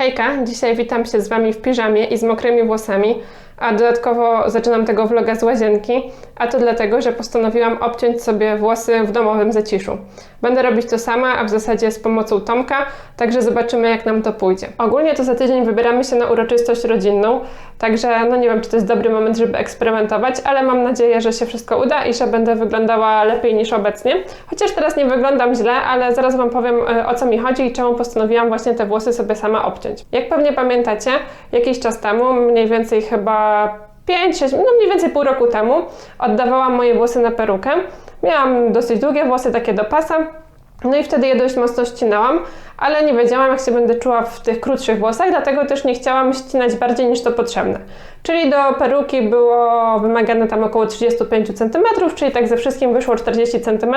Hejka, dzisiaj witam się z Wami w piżamie i z mokrymi włosami, a dodatkowo zaczynam tego vloga z łazienki, a to dlatego, że postanowiłam obciąć sobie włosy w domowym zaciszu. Będę robić to sama, a w zasadzie z pomocą Tomka, także zobaczymy jak nam to pójdzie. Ogólnie to za tydzień wybieramy się na uroczystość rodzinną, także no nie wiem, czy to jest dobry moment, żeby eksperymentować, ale mam nadzieję, że się wszystko uda i że będę wyglądała lepiej niż obecnie. Chociaż teraz nie wyglądam źle, ale zaraz Wam powiem e, o co mi chodzi i czemu postanowiłam właśnie te włosy sobie sama obciąć. Jak pewnie pamiętacie, jakiś czas temu, mniej więcej chyba 5, 6, no mniej więcej pół roku temu, oddawałam moje włosy na perukę. Miałam dosyć długie włosy, takie do pasa. No i wtedy je dość mocno ścinałam, ale nie wiedziałam, jak się będę czuła w tych krótszych włosach, dlatego też nie chciałam ścinać bardziej niż to potrzebne. Czyli do peruki było wymagane tam około 35 cm, czyli tak ze wszystkim wyszło 40 cm.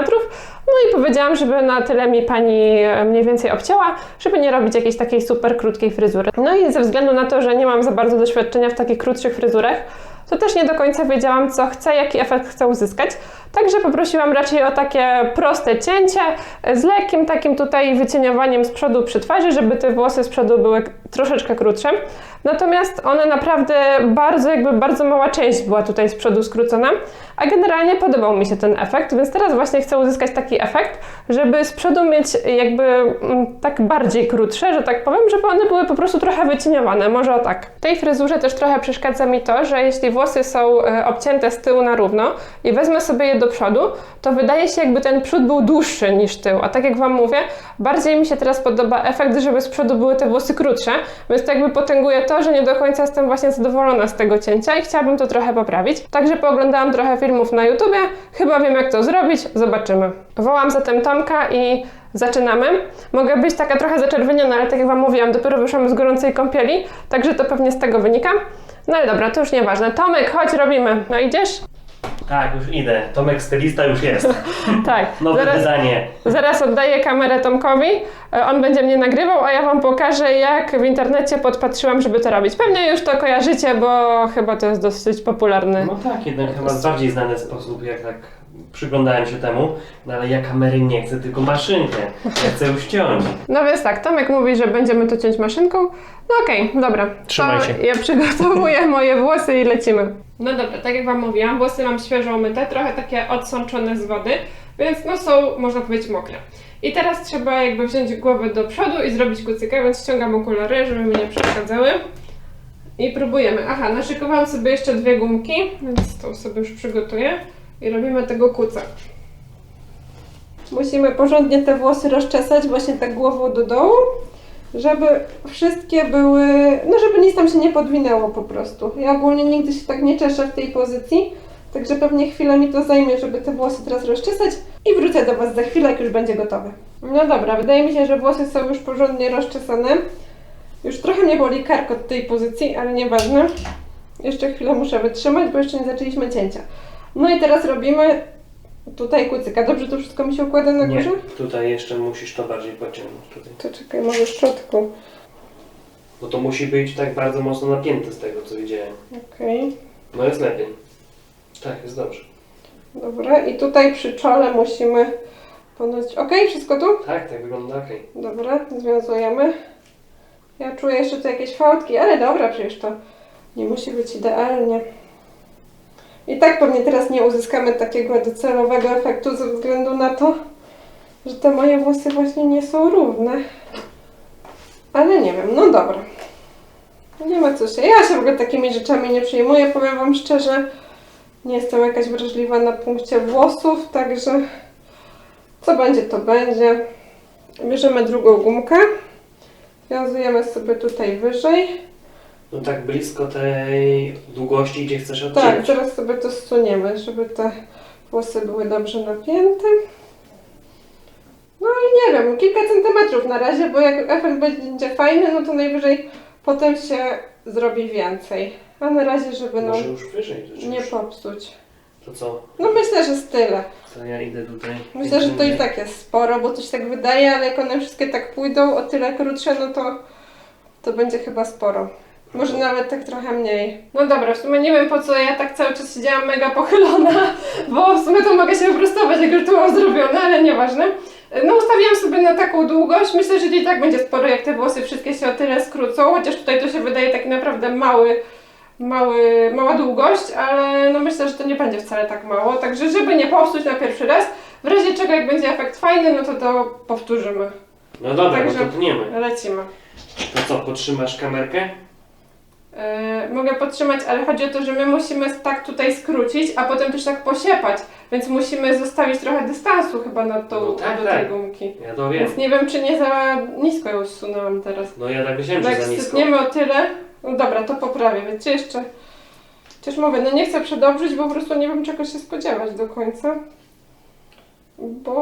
No i powiedziałam, żeby na tyle mi pani e, mniej więcej obcięła, żeby nie robić jakiejś takiej super krótkiej fryzury. No i ze względu na to, że nie mam za bardzo doświadczenia w takich krótszych fryzurach, to też nie do końca wiedziałam, co chcę, jaki efekt chcę uzyskać. Także poprosiłam raczej o takie proste cięcie z lekkim takim tutaj wycieniowaniem z przodu przy twarzy, żeby te włosy z przodu były troszeczkę krótsze. Natomiast one naprawdę bardzo, jakby bardzo mała część była tutaj z przodu skrócona, a generalnie podobał mi się ten efekt, więc teraz właśnie chcę uzyskać taki efekt, żeby z przodu mieć jakby mm, tak bardziej krótsze, że tak powiem, żeby one były po prostu trochę wycieniowane, może o tak. W tej fryzurze też trochę przeszkadza mi to, że jeśli włosy są e, obcięte z tyłu na równo i wezmę sobie je do przodu, to wydaje się jakby ten przód był dłuższy niż tył, a tak jak Wam mówię, bardziej mi się teraz podoba efekt, żeby z przodu były te włosy krótsze, więc to jakby potęguje to, że nie do końca jestem właśnie zadowolona z tego cięcia i chciałabym to trochę poprawić. Także pooglądałam trochę filmów na YouTubie, chyba wiem jak to zrobić, zobaczymy. Wołam zatem Tomka i zaczynamy. Mogę być taka trochę zaczerwieniona, ale tak jak Wam mówiłam, dopiero wyszłam z gorącej kąpieli, także to pewnie z tego wynika. No ale dobra, to już nieważne. Tomek, chodź, robimy. No idziesz? Tak, już idę. Tomek stylista już jest. Tak. Nowe zaraz, wydanie. zaraz oddaję kamerę Tomkowi. E, On będzie mnie nagrywał, a ja Wam pokażę, jak w internecie podpatrzyłam, żeby to robić. Pewnie już to kojarzycie, bo chyba to jest dosyć popularny. No tak, jeden chyba bardziej znany sposób, jak tak przyglądałem się temu. No ale ja kamery nie chcę, tylko maszynkę. Ja chcę już ciąć. No więc tak, Tomek mówi, że będziemy to ciąć maszynką. No okej, dobra. Trzymaj to się. Ja przygotowuję moje włosy i lecimy. No dobra, tak jak Wam mówiłam, włosy mam świeżo umyte, trochę takie odsączone z wody, więc no są, można powiedzieć, mokre. I teraz trzeba jakby wziąć głowę do przodu i zrobić kucykę, więc ściągam okulary, żeby mi nie przeszkadzały. I próbujemy. Aha, naszykowałam sobie jeszcze dwie gumki, więc to sobie już przygotuję. I robimy tego kuca. Musimy porządnie te włosy rozczesać właśnie tak głową do dołu, żeby wszystkie były, no żeby nic tam się nie podwinęło po prostu. Ja ogólnie nigdy się tak nie czeszę w tej pozycji, także pewnie chwilę mi to zajmie, żeby te włosy teraz rozczesać i wrócę do Was za chwilę, jak już będzie gotowe. No dobra, wydaje mi się, że włosy są już porządnie rozczesane. Już trochę mnie boli kark od tej pozycji, ale nieważne. Jeszcze chwilę muszę wytrzymać, bo jeszcze nie zaczęliśmy cięcia. No i teraz robimy tutaj kucyka. Dobrze to wszystko mi się układa na Nie, górze? tutaj jeszcze musisz to bardziej pociągnąć. Tutaj. To czekaj, może szczotką. Bo to musi być tak bardzo mocno napięte z tego, co widziałem. Okej, No jest lepiej. Tak, jest dobrze. dobra. I tutaj przy czole musimy ponoć... Okej, wszystko tu? Tak, tak wygląda okej. Dobra, związujemy. Ja czuję jeszcze tu jakieś fałdki, ale dobra, przecież to nie musi być idealnie. I tak pewnie teraz nie uzyskamy takiego docelowego efektu ze względu na to, że te moje włosy właśnie nie są równe. Ale nie wiem, no dobra. Nie ma co się. Ja się w ogóle takimi rzeczami nie przejmuję, powiem Wam szczerze. Nie jestem jakaś wrażliwa na punkcie włosów, także co będzie, to będzie. Bierzemy drugą gumkę. Wiązujemy sobie tutaj wyżej. No tak blisko tej długości, gdzie chcesz Tak, odciąć. teraz sobie to zsuniemy, żeby te włosy były dobrze napięte. No i nie wiem, kilka centymetrów na razie, bo jak efekt będzie fajny, no to najwyżej potem się zrobi więcej. A na razie, żeby no, Może już wyżej. To, nie popsuć. to co? No myślę, że z tyle. To ja idę tutaj. Myślę, że to i tak jest sporo, bo to się tak wydaje, ale jak one wszystkie tak pójdą o tyle krótsze, no to to będzie chyba sporo. Może nawet tak trochę mniej. No dobra, w sumie nie wiem po co ja tak cały czas siedziałam mega pochylona, bo w sumie to mogę się wyprostować, jak już to mam zrobione, ale nieważne. No ustawiłam sobie na taką długość, myślę, że i tak będzie sporo, jak te włosy wszystkie się o tyle skrócą, chociaż tutaj to się wydaje taki naprawdę mały, mały, mała długość, ale no myślę, że to nie będzie wcale tak mało, także żeby nie popsuć na pierwszy raz, w razie czego jak będzie efekt fajny, no to to powtórzymy. No dobra, Także- no to tniemy. Lecimy. To co, podtrzymasz kamerkę? Yy, mogę podtrzymać, ale chodzi o to, że my musimy tak tutaj skrócić, a potem też tak posiepać, więc musimy zostawić trochę dystansu chyba na tą, No tak, do tej tak. gumki. Ja to wiem. Więc nie wiem, czy nie za nisko ją zsunęłam teraz. No ja tak myślałem, że Jak za nisko. sypniemy o tyle, no dobra, to poprawię, wiecie, jeszcze... Chociaż mówię, no nie chcę przedobrzyć, bo po prostu nie wiem czego się spodziewać do końca. Bo,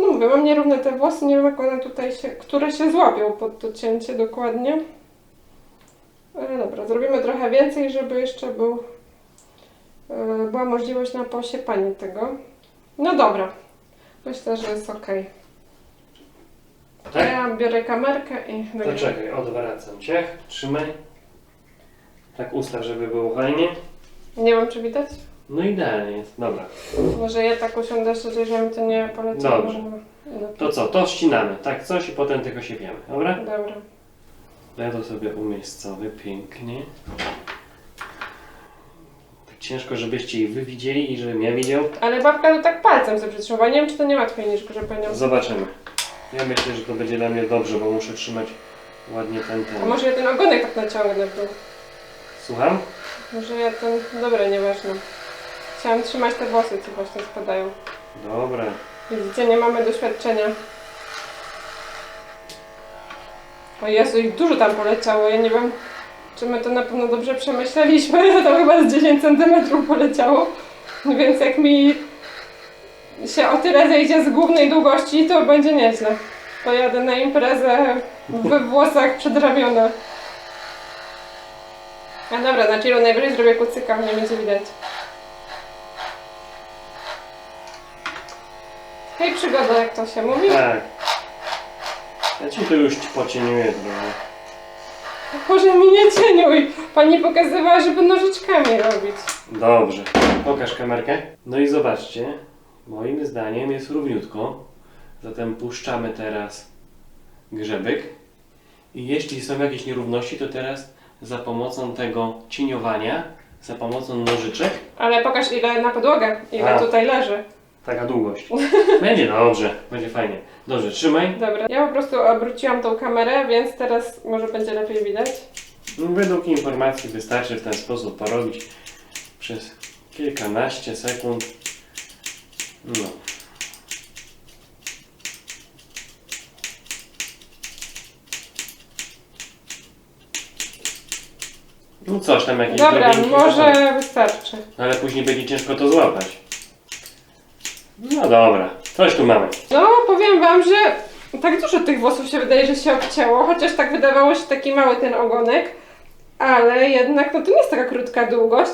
no mówię, mam nierówne te włosy, nie wiem jak one tutaj się, które się złapią pod to cięcie dokładnie. Ale dobra, zrobimy trochę więcej, żeby jeszcze był, e, była możliwość na posiepanie tego. No dobra, myślę, że jest ok. Tak? Ja biorę kamerkę i To nagrywam. czekaj, odwracam cię. Trzymaj. Tak ustaw, żeby było fajnie. Nie wiem, czy widać? No idealnie jest. Dobra. Może ja tak usiądę żeby mi to nie poleciało. Dobrze. To co, to ścinamy. Tak coś i potem tylko siepiemy. Dobra? Dobra. Ja to sobie umiejscowię pięknie. Tak ciężko, żebyście ich wy widzieli i żebym ja widział. Ale babka to tak palcem sobie przytrzymała. Nie wiem, czy to nie niż grzebanią. Zobaczymy. Ja myślę, że to będzie dla mnie dobrze, bo muszę trzymać ładnie ten A ten. może ja ten ogonek tak naciągnę w dół? Słucham? Może ja ten... Dobra, nieważne. Chciałam trzymać te włosy, co właśnie spadają. Dobra. Widzicie, nie mamy doświadczenia. O Jezu, ich dużo tam poleciało. Ja nie wiem, czy my to na pewno dobrze przemyśleliśmy. To chyba z 10 cm poleciało. Więc jak mi się o tyle zejdzie z głównej długości, to będzie nieźle. Pojadę na imprezę we włosach przed ramiona. A dobra, na chillu najwyżej zrobię kucyka, nie będzie widać. Hej przygoda, jak to się mówi. Tak. Ja ci to już pocieniuję trochę. Boże mi nie cieniuj! Pani pokazywała, żeby nożyczkami robić. Dobrze. Pokaż kamerkę. No i zobaczcie. Moim zdaniem jest równiutko. Zatem puszczamy teraz grzebyk. I jeśli są jakieś nierówności, to teraz za pomocą tego cieniowania, za pomocą nożyczek, Ale pokaż ile na podłogę, ile A. tutaj leży. Taka długość. Będzie dobrze, będzie fajnie. Dobrze, trzymaj. Dobra, ja po prostu obróciłam tą kamerę, więc teraz może będzie lepiej widać. No, Według informacji wystarczy w ten sposób porobić przez kilkanaście sekund. No. No coś tam jakieś Dobra, drobinki może wystarczy. Ale później będzie ciężko to złapać. No dobra, coś tu mamy. No, powiem wam, że tak dużo tych włosów się wydaje, że się obcięło, chociaż tak wydawało się taki mały ten ogonek, ale jednak no to nie jest taka krótka długość.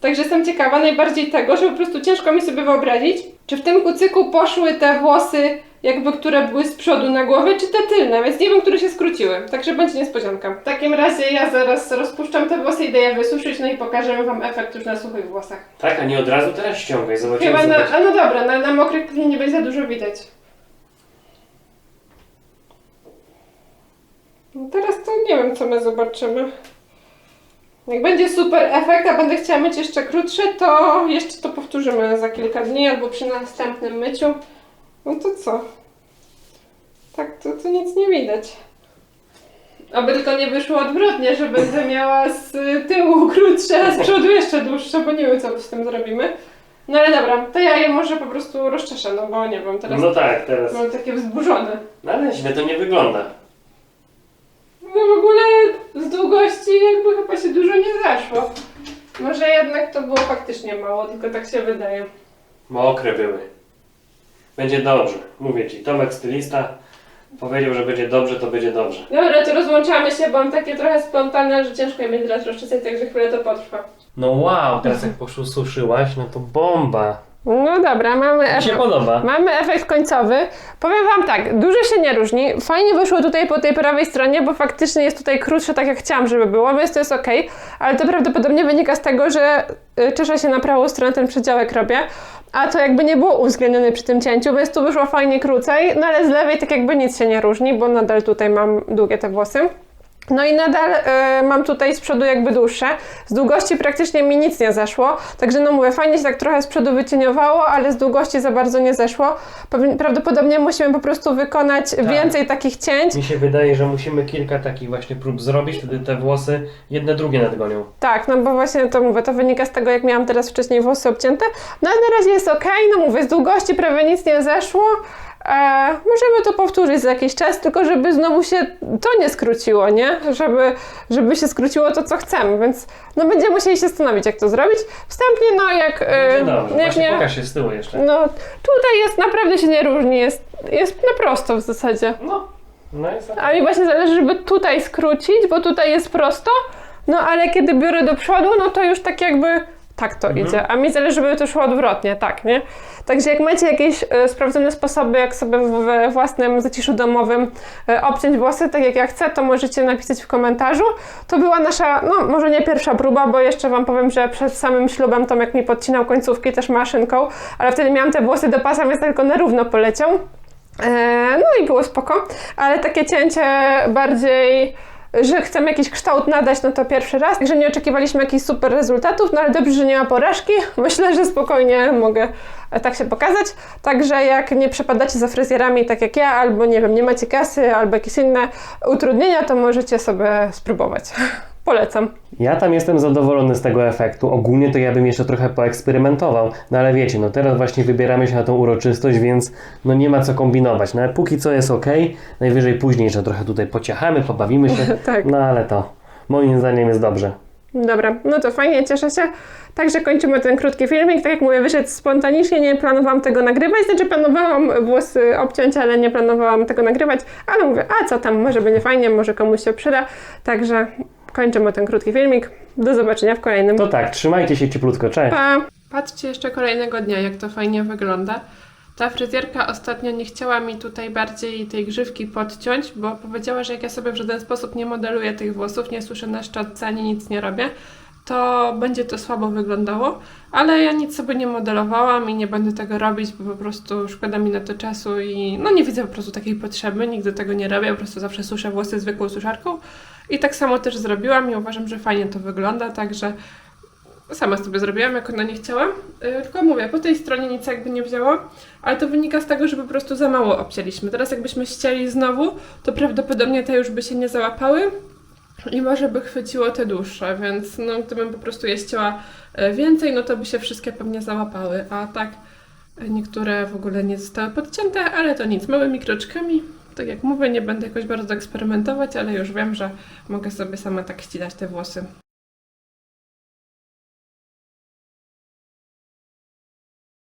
Także jestem ciekawa najbardziej tego, że po prostu ciężko mi sobie wyobrazić, czy w tym kucyku poszły te włosy, jakby które były z przodu na głowie, czy te tylne, więc nie wiem, które się skróciły. Także będzie niespodzianka. W takim razie ja zaraz rozpuszczam te włosy i daję wysuszyć, no i pokażemy wam efekt już na suchych włosach. Tak, a nie od razu teraz ściągaj, zobaczymy Chyba na, a no dobra, na, na mokrych pewnie nie będzie za dużo widać. No teraz to nie wiem, co my zobaczymy. Jak będzie super efekt, a będę chciała mieć jeszcze krótsze, to jeszcze to powtórzymy za kilka dni albo przy następnym myciu. No to co? Tak, to, to nic nie widać. Aby tylko nie wyszło odwrotnie, że będę miała z tyłu krótsze, a z przodu jeszcze dłuższe, bo nie wiem, co z tym zrobimy. No ale dobra, to ja je może po prostu rozczeszę, no bo nie wiem, teraz No tak, teraz. mam takie wzburzone. No ale źle to nie wygląda. No w ogóle z długości jakby chyba się dużo nie zaszło. Może jednak to było faktycznie mało, tylko tak się wydaje. Mokre były. Będzie dobrze. Mówię ci, Tomek stylista powiedział, że będzie dobrze, to będzie dobrze. Dobra, to rozłączamy się, bo mam takie trochę spontane, że ciężko je będzie teraz rozczesać, także chwilę to potrwa. No wow, teraz jak posuszyłaś, no to bomba. No dobra, mamy Mi się podoba. Mamy efekt końcowy. Powiem Wam tak, dużo się nie różni. Fajnie wyszło tutaj po tej prawej stronie, bo faktycznie jest tutaj krótsze, tak jak chciałam, żeby było, więc to jest ok. Ale to prawdopodobnie wynika z tego, że y, czeszę się na prawą stronę, ten przedziałek robię. A to jakby nie było uwzględnione przy tym cięciu, więc tu wyszło fajnie krócej, no ale z lewej tak jakby nic się nie różni, bo nadal tutaj mam długie te włosy. No i nadal e, mam tutaj z przodu jakby dłuższe. Z długości praktycznie mi nic nie zeszło. Także no mówię, fajnie się tak trochę z przodu wycieniowało, ale z długości za bardzo nie zeszło. Prawdopodobnie musimy po prostu wykonać więcej takich cięć. Mi się wydaje, że musimy kilka takich właśnie prób zrobić, wtedy te włosy jedne drugie nadgonią. Tak, no bo właśnie to mówię, to wynika z tego, jak miałam teraz wcześniej włosy obcięte. No ale na razie jest ok, no mówię, z długości prawie nic nie zeszło. E, możemy to powtórzyć za jakiś czas, tylko żeby znowu się to nie skróciło, nie? Żeby, żeby się skróciło to, co chcemy, więc no będziemy musieli się zastanowić, jak to zrobić. Wstępnie, no jak, e, No dobrze, jak nie... pokaż się z tyłu jeszcze. No tutaj jest, naprawdę się nie różni, jest, jest na prosto w zasadzie. No, no jest A mi właśnie zależy, żeby tutaj skrócić, bo tutaj jest prosto, no ale kiedy biorę do przodu, no to już tak jakby tak to Mhm. idzie. A mi zależy, żeby to szło odwrotnie, tak, nie? Także jak macie jakieś e, sprawdzone sposoby, jak sobie we własnym zaciszu domowym e, obciąć włosy, tak jak ja chcę, to możecie napisać w komentarzu. To była nasza, no może nie pierwsza próba, bo jeszcze Wam powiem, że przed samym ślubem Tomek mi podcinał końcówki też maszynką, ale wtedy miałam te włosy do pasa, więc tylko na równo poleciał. E, No i było spoko, ale takie cięcie bardziej, że chcemy jakiś kształt nadać, no to pierwszy raz. Także nie oczekiwaliśmy jakichś super rezultatów, no ale dobrze, że nie ma porażki. Myślę, że spokojnie mogę e, tak się pokazać. Także jak nie przepadacie za fryzjerami tak jak ja, albo nie wiem, nie macie kasy, albo jakieś inne utrudnienia, to możecie sobie spróbować. Polecam. Ja tam jestem zadowolony z tego efektu. Ogólnie to ja bym jeszcze trochę poeksperymentował. No ale wiecie, no teraz właśnie wybieramy się na tą uroczystość, więc no nie ma co kombinować. No ale póki co jest ok. Najwyżej później, że trochę tutaj pociechamy, pobawimy się. Tak. No ale to moim zdaniem jest dobrze. Dobra, no to fajnie, cieszę się. Także kończymy ten krótki filmik. Tak jak mówię, wyszedł spontanicznie, nie planowałam tego nagrywać. Znaczy planowałam włosy obciąć, ale nie planowałam tego nagrywać. Ale mówię, a co tam, może będzie fajnie, może komuś się przyda. Także kończymy ten krótki filmik. Do zobaczenia w kolejnym. To tak, trzymajcie się cieplutko, cześć. Pa! Patrzcie jeszcze kolejnego dnia, jak to fajnie wygląda. Ta fryzjerka ostatnio nie chciała mi tutaj bardziej tej grzywki podciąć, bo powiedziała, że jak ja sobie w żaden sposób nie modeluję tych włosów, nie suszę na szczotce, ani nic nie robię, to będzie to słabo wyglądało, ale ja nic sobie nie modelowałam i nie będę tego robić, bo po prostu szkoda mi na to czasu i no nie widzę po prostu takiej potrzeby, nigdy tego nie robię, po prostu zawsze suszę włosy zwykłą suszarką i tak samo też zrobiłam i uważam, że fajnie to wygląda, także sama sobie zrobiłam, jak ona nie chciała. Yy, tylko mówię, po tej stronie nic jakby nie wzięło, ale to wynika z tego, że po prostu za mało obcięliśmy. Teraz jakbyśmy ścięli znowu, to prawdopodobnie te już by się nie załapały i może by chwyciło te dłuższe, więc no, gdybym po prostu je ścięła e, więcej, no to by się wszystkie pewnie załapały, a tak e, niektóre w ogóle nie zostały podcięte, ale to nic, małymi kroczkami. Tak jak mówię, nie będę jakoś bardzo eksperymentować, ale już wiem, że mogę sobie sama tak ścinać te włosy.